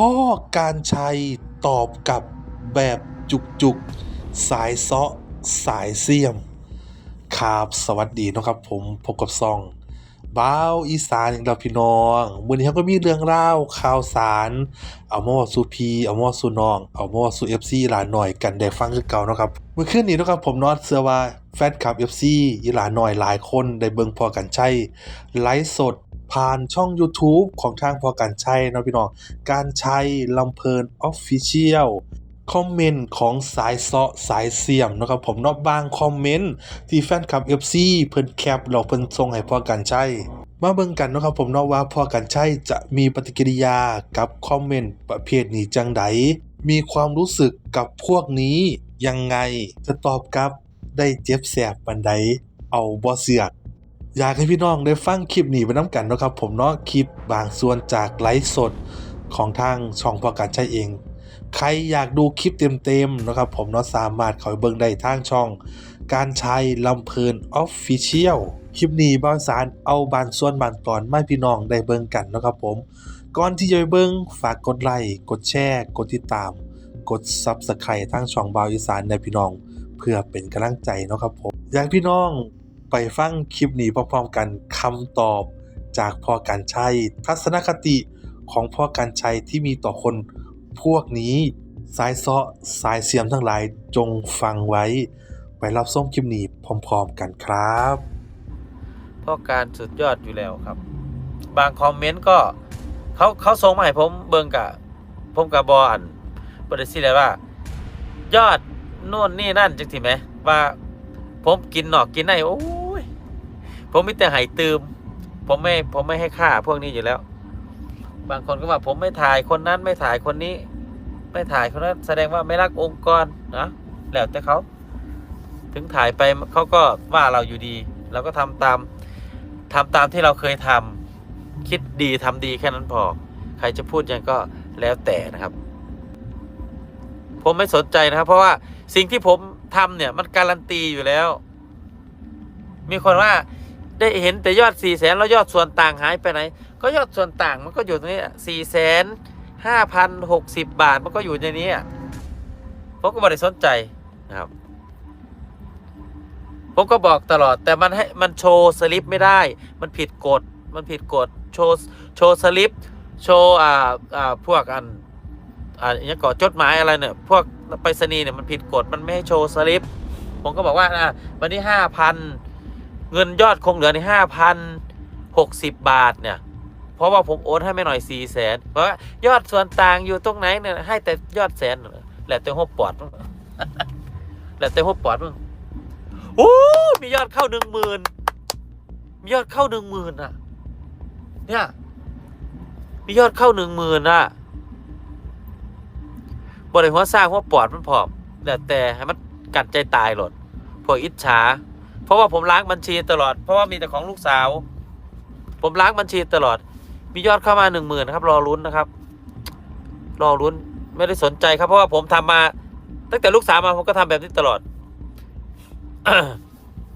พ่อการชัยตอบกลับแบบจุกจุกๆ สายเซาะสายเสียมครับสวัสดีนะครับผมพบกับซองบ้าวอีสานอีกแล้วพี่น้องมื้อนี้เราก็มีเรื่องราข่าวสาร เอามาว้าสู่พี่เอามาว้าสู่น้อง เอามาเว้าสู่ FC หลานหน่อยกันได้ฟังคือเก่านะครับเมื่อคืนนี้นะครับผมนาะเชื่อว่าแฟนคลับ FC อีหลานหน่อยหลายคนได้เบิ่งพอกันใช้ไลฟ์สด ผ่านช่อง YouTube ของทางพอกันช้เนาะพี่น้องการใช้ลำเพลิน Official คอมเมนต์ของสายเซาะสายเสียมนะครับผมนาะบางคอมเมนต์ที่แฟนคลับ FC เพิ่นแคปแล้วเพิ่นส่งให้พอกันใช้มาเบิ่งกันนะครับผมเนาะว่าพอกันใช้จะมีปฏิกิริยากับคอมเมนต์ประเภทนี้จังใดมีความรู้สึกกับพวกนี้ยังไงจะตอบกลับได้เจ็บแสบปานใดเอาบ่เสือก อยากให้พี่น้องได้ฟังคลิปนี้ไปน้ำกันนะครับ ผมเนาะคลิปบางส่วนจากไลฟ์สดของทางช่องพอการใช้เอง ใครอยากดูคลิปเต็มๆนะครับ ผมเนาะสามารถเข้าไปเบิ่งได้ทางช่อง การใช้ลำเพลินออฟฟิเชียลคลิปนี้บางสารเอาบางส่วนบางตอนมาพี่น้องได้เบิ่งกันนะครับผมก่อนที่จะไปเบิ่งฝากกดไลค์กดแชร์ กดติดตาม กด Subscribe ทางช่องบาวอีสานในพี่น้อง เพื่อเป็นกำลังใจนะครับผมอยากพี่น้อง ไปฟังคลิปนี้พร้อมๆกันคำตอบจากพ่อการชัย ทัศนคติของพ่อการชัยที่มีต่อคนพวกนี้ สายเซาะสายเสียมทั้งหลายจงฟังไว้ ไปรับส้มคลิปนี้พร้อมๆกันครับพราะการสุดยอดอยู่แล้วครับ บางคอมเมนต์ก็เขาเขาส่งมาให้ผมเบิ่งกะผมกับบออันบริสิเลยว่า ยอดนู่นนี่นั่นจังสิไหมว่า ผมกินหนอกกินในโอ้ ผมมีแต่ไห้ตืม ผมไม่ผมไม่ให้ค่าพวกนี้อยู่แล้ว บางคนก็ว่าผมไม่ถ่ายคนนั้นไม่ถ่ายคนนี้ ไม่ถ่ายคนนั้นแสดงว่าไม่รักองค์กรนะแล้วแต่เขาถึงถ่ายไปเขาก็ว่าเราอยู่ดีเราก็ทำตามทำตามที่เราเคยทำคิดดีทำดีแค่นั้นพอ ใครจะพูดยังก็แล้วแต่นะครับ ผมไม่สนใจนะครับ เพราะว่าสิ่งที่ผมทำเนี่ยมันการันตีอยู่แล้ว มีคนว่า ได้เห็นแต่ยอดสี่แสนแล้วยอดส่วนต่างหายไปไหน ก็ยอดส่วนต่างมันก็อยู่ตรงนี้สี่แสนห้าพันหกสิบบาทมันก็อยู่ในนี้ผมก็ไม่ได้สนใจนะครับ ผมก็บอกตลอดแต่มันให้มันโชว์สลิปไม่ได้ มันผิดกฎมันผิดกฎโชว์โชว์สลิปโชว์อ่าอ่าพวกอันอ่าอย่างเงี้ยก่อจดหมายอะไรเนี่ยพวกไปรษณีย์เนี่ยมันผิดกฎมันไม่ให้โชว์สลิปผมก็บอกว่าอะวันนี้ห้าพัน เงินยอดคงเหลือในห้าพันหกสิบบาทเนี่ย เพราะว่าผมโอนให้ไม่หน่อยสี่แสนเพราะว่ายอดส่วนต่างอยู่ตรงไหนเนี่ยให้แต่ยอดแสนแหละแต่หัวปอดแหละแต่หัวปอดมึงโอ้มียอดเข้าหนึ่งหมื่นมียอดเข้าหนึ่งหมื่นอะ เนี่ย มียอดเข้าหนึ่งหมื่นอะบริหัวสร้างหัวปอดมันผอมแต่แต่ให้มันกัดใจตายหลดพวกอิจฉา เพราะว่าผมล้างบัญชีตลอด เพราะว่ามีแต่ของลูกสาว ผมล้างบัญชีตลอด มียอดเข้ามาหนึ่งหมื่นครับ รอลุ้นนะครับ รอลุ้นไม่ได้สนใจครับเพราะว่าผมทำมา ตั้งแต่ลูกสาวมาผมก็ทำแบบนี้ตลอด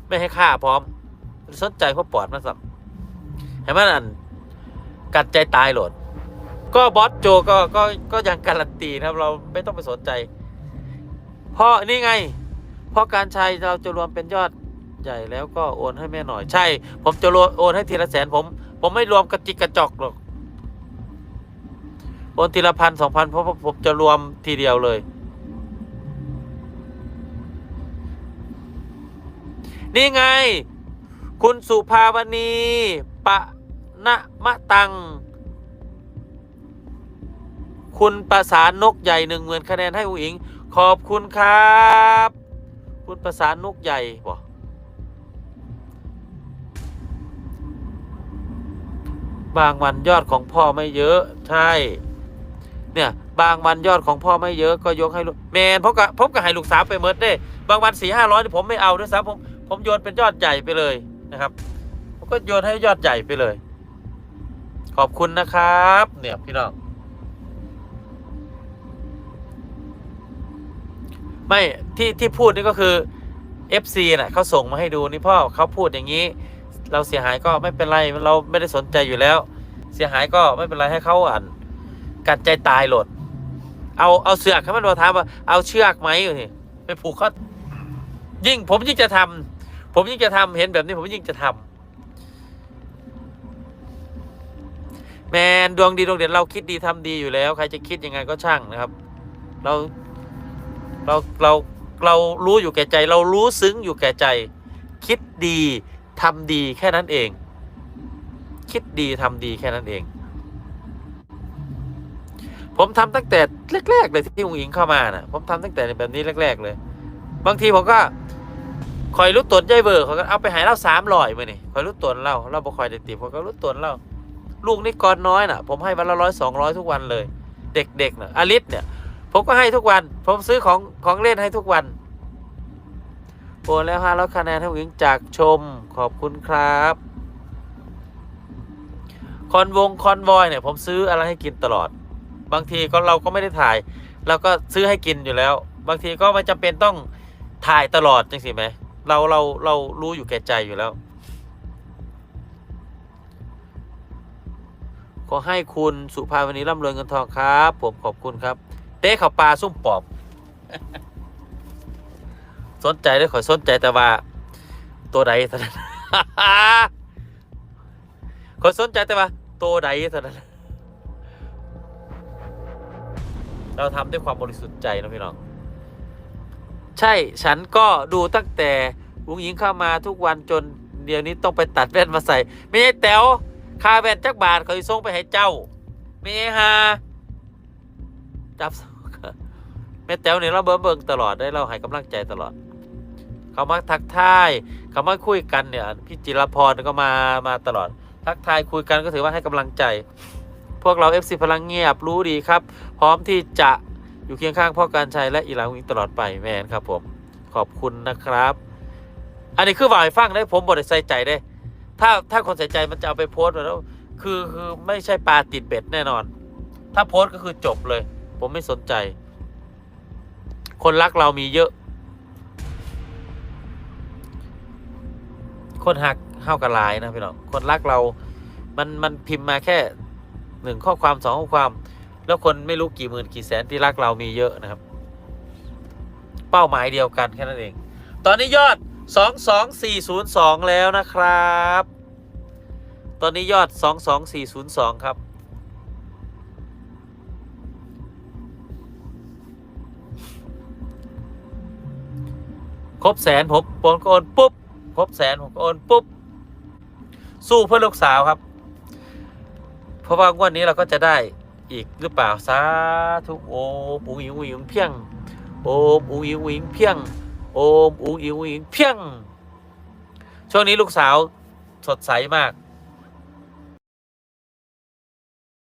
ไม่ให้ค่าพร้อม สนใจเพวกปอดมันสับให้มันอันกัดใจตายโหลด ก็บอสโจก็ก็ก็ยังการันตีนะครับ เราไม่ต้องไปสนใจ เพราะนี่ไง เพราะการใช้เราจะรวมเป็นยอด ใหญ่แล้วก็โอนให้แม่หน่อยใช่ ผมจะโอนให้ทีละแสนผม ผมไม่รวมกระจิกกระจอกหรอกโอนทีละพันสองพันเพราะผมจะรวมทีเดียวเลย นี่ไง คุณสุภาวณีปะนะมะตัง คุณประสานนกใหญ่หนึ่งหมื่นคะแนนให้อุ๋งอิง ขอบคุณครับ คุณประสานนกใหญ่บ่ บางวันยอดของพ่อไม่เยอะ ใช่ เนี่ย บางวันยอดของพ่อไม่เยอะก็ยกให้ลูกแมนพบกับพบกับให้ลูกสาวไปเมิดได้บางวันสี่ห้าร้อยผมไม่เอาด้วยซ้ำผมผมโยนเป็นยอดใหญ่ไปเลยนะครับผมก็โยนให้ยอดใหญ่ไปเลย ขอบคุณนะครับ เนี่ยพี่น้องไม่ที่ที่พูดนี่ก็คือ FC น่ะเขาส่งมาให้ดูนี่พ่อเขาพูดอย่างนี้ เราเสียหายก็ไม่เป็นไรเราไม่ได้สนใจอยู่แล้ว เสียหายก็ไม่เป็นไรให้เขาอ่านกัดใจตายโหลด เอาเอาเสือกให้มันมาถามว่าเอาเชือกไหมอยู่นี่ไปผูกเขายิ่งผมยิ่งจะทำผมยิ่งจะทำเห็นแบบนี้ผมยิ่งจะทำแมนดวงดีดวงเด่นเราคิดดีทำดีอยู่แล้ว ใครจะคิดยังไงก็ช่างนะครับ เราเราเราเรารู้อยู่แก่ใจ เรารู้ซึ้งอยู่แก่ใจ คิดดี ทำดีแค่นั้นเอง คิดดีทำดีแค่นั้นเอง ผมทำตั้งแต่แรก ๆ เลยที่อุ๋งอิงเข้ามานะผมทำตั้งแต่แบบนี้แรก ๆ เลย บางทีผมก็คอยรู้ตนใจเบอร์เขาก็เอาไปหายเล่าสามร้อยมานี่คอยรู้ตนเล่าเราบ่คอยได้ติผมก็รู้ตนเล่าลูกนี่กรน้อยน่ะ ผมให้วันละร้อยสองร้อยทุกวันเลย เด็กๆน่ะอลิสเนี่ย ผมก็ให้ทุกวัน ผมซื้อของของเล่นให้ทุกวัน โอนแล้วฮะแล้วคะแนนให้อุ๋งอิงจากชมขอบคุณครับ คอนวงคอนวอยเนี่ยผมซื้ออะไรให้กินตลอด บางทีก็เราก็ไม่ได้ถ่ายเราก็ซื้อให้กินอยู่แล้ว บางทีก็ไม่จำเป็นต้องถ่ายตลอดจังสิไหมเราเราเรารู้อยู่แก่ใจอยู่แล้ว ขอให้คุณสุภาวันนี้ร่ำรวยเงินทองครับ ผมขอบคุณครับ เต้ข่าวปลา ซุ่มปอบ สนใจได้ขอยสนใจแต่ว่า ตัวใดเท่านั้นขอยสนใจแต่ว่า ตัวใดเท่านั้นเราทำด้วยความบริสุทธิ์ใจนะพี่น้อง ใช่ฉันก็ดูตั้งแต่วุ้งยิงเข้ามาทุกวันจนเดี๋ยวนี้ต้องไปตัดแว่นมาใส่ ไม่ใช่แต๋วคาแว่นจักบาทเขาสิส่งไปให้เจ้า ไม่ใช่ฮาจับแม่แต๋วเนี่ยเราเบิ่งเบิ่งตลอดได้เราให้กำลังใจตลอด เขามาทักทายเขามาคุยกันเนี่ยพี่จิรพรก็มามาตลอด ทักทายคุยกันก็ถือว่าให้กำลังใจ พวกเรา FC พลังเงียบรู้ดีครับ พร้อมที่จะอยู่เคียงข้างพ่อการชัยและอีหลาวิงตลอดไปแมนครับผมขอบคุณนะครับ อันนี้คือวายฟังได้ผมบริใส่ใจได้ ถ้าถ้าคนใส่ใจมันจะเอาไปโพสต์แล้วคือคือไม่ใช่ปลาติดเบ็ดแน่นอน ถ้าโพสต์ก็คือจบเลย ผมไม่สนใจ คนรักเรามีเยอะ คนหักเท่ากับหลายนะพี่น้องคนรักเรา มันมันพิมพ์มาแค่หนึ่งข้อความสองข้อความ แล้วคนไม่รู้กี่หมื่นกี่แสนที่รักเรามีเยอะนะครับ เป้าหมายเดียวกันแค่นั้นเอง ตอนนี้ยอด 22402 แล้วนะครับ ตอนนี้ยอด 22402 ครับครบแสนผมผมก็โอนปุ๊บ ครบแสนผมก็โอนปุ๊บ สู้เพื่อลูกสาวครับ เพราะว่างวดนี้เราก็จะได้อีกหรือเปล่าสาธุโอมอุ๋งอิงอุ๋งเพียงโอมอุ๋งอิงอุ๋งเพียงโอมอุ๋งอิงอุ๋งอิงเพียงช่วงนี้ลูกสาวสดใสมาก